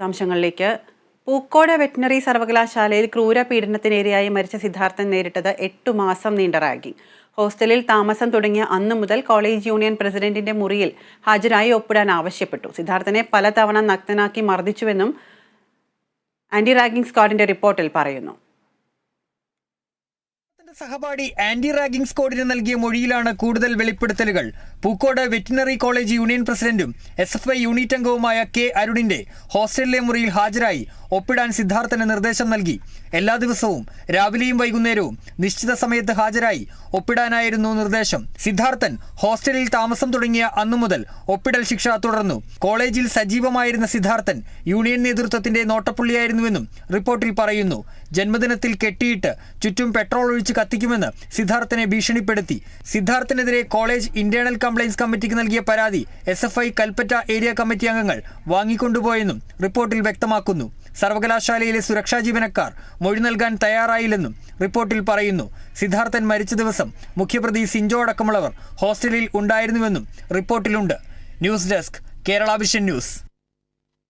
വിശദാംശങ്ങളിലേക്ക്. പൂക്കോട് വെറ്റിനറി സർവകലാശാലയിൽ ക്രൂര പീഡനത്തിനിരയായി മരിച്ച സിദ്ധാർത്ഥൻ നേരിട്ടത് എട്ടു മാസം നീണ്ട റാഗിംഗ് ഹോസ്റ്റലിൽ താമസം തുടങ്ങിയ അന്നു മുതൽ കോളേജ് യൂണിയൻ പ്രസിഡന്റിന്റെ മുറിയിൽ ഹാജരായി ഒപ്പിടാൻ ആവശ്യപ്പെട്ടു. സിദ്ധാർത്ഥനെ പലതവണ നഗ്നനാക്കി മർദ്ദിച്ചുവെന്നും ആന്റി റാഗിംഗ് സ്ക്വാഡിന്റെ റിപ്പോർട്ടിൽ പറയുന്നു. സഹപാഠി ആന്റി റാഗിംഗ് സ്ക്വാഡിന് നൽകിയ മൊഴിയിലാണ് കൂടുതൽ വെളിപ്പെടുത്തലുകൾ. പൂക്കോട് വെറ്റിനറി കോളേജ് യൂണിയൻ പ്രസിഡന്റും എസ് എഫ് ഐ യൂണിറ്റ് അംഗവുമായ കെ അരുണിന്റെ ഹോസ്റ്റലിലെ മുറിയിൽ ഹാജരായി ഒപ്പിടാൻ സിദ്ധാർത്ഥന് നിർദ്ദേശം നൽകി. എല്ലാ ദിവസവും രാവിലെയും വൈകുന്നേരവും നിശ്ചിത സമയത്ത് ഹാജരായി ഒപ്പിടാനായിരുന്നു നിർദ്ദേശം. സിദ്ധാർത്ഥൻ ഹോസ്റ്റലിൽ താമസം തുടങ്ങിയ അന്നു മുതൽ ഒപ്പിടൽ ശിക്ഷ തുടർന്നു. കോളേജിൽ സജീവമായിരുന്ന സിദ്ധാർത്ഥൻ യൂണിയൻ നേതൃത്വത്തിന്റെ നോട്ടപ്പുള്ളിയായിരുന്നുവെന്നും റിപ്പോർട്ടിൽ പറയുന്നു. ജന്മദിനത്തിൽ കെട്ടിയിട്ട് ചുറ്റും പെട്രോൾ ഒഴിച്ച് കത്തിക്കുമെന്ന് സിദ്ധാർത്ഥനെ ഭീഷണിപ്പെടുത്തി. സിദ്ധാർത്ഥനെതിരെ കോളേജ് ഇന്റേണൽ കംപ്ലയിൻസ് കമ്മിറ്റിക്ക് നൽകിയ പരാതി S F I Kalpetta area committee അംഗങ്ങൾ വാങ്ങിക്കൊണ്ടുപോയെന്നും റിപ്പോർട്ടിൽ വ്യക്തമാക്കുന്നു. സർവകലാശാലയിലെ സുരക്ഷാ ജീവനക്കാർ മൊഴി നൽകാൻ തയ്യാറായില്ലെന്നും റിപ്പോർട്ടിൽ പറയുന്നു. സിദ്ധാർത്ഥൻ മരിച്ച ദിവസം മുഖ്യപ്രതി സിഞ്ചോ അടക്കമുള്ളവർ ഹോസ്റ്റലിൽ ഉണ്ടായിരുന്നുവെന്നും റിപ്പോർട്ടിലുണ്ട്. News desk Kerala vision news.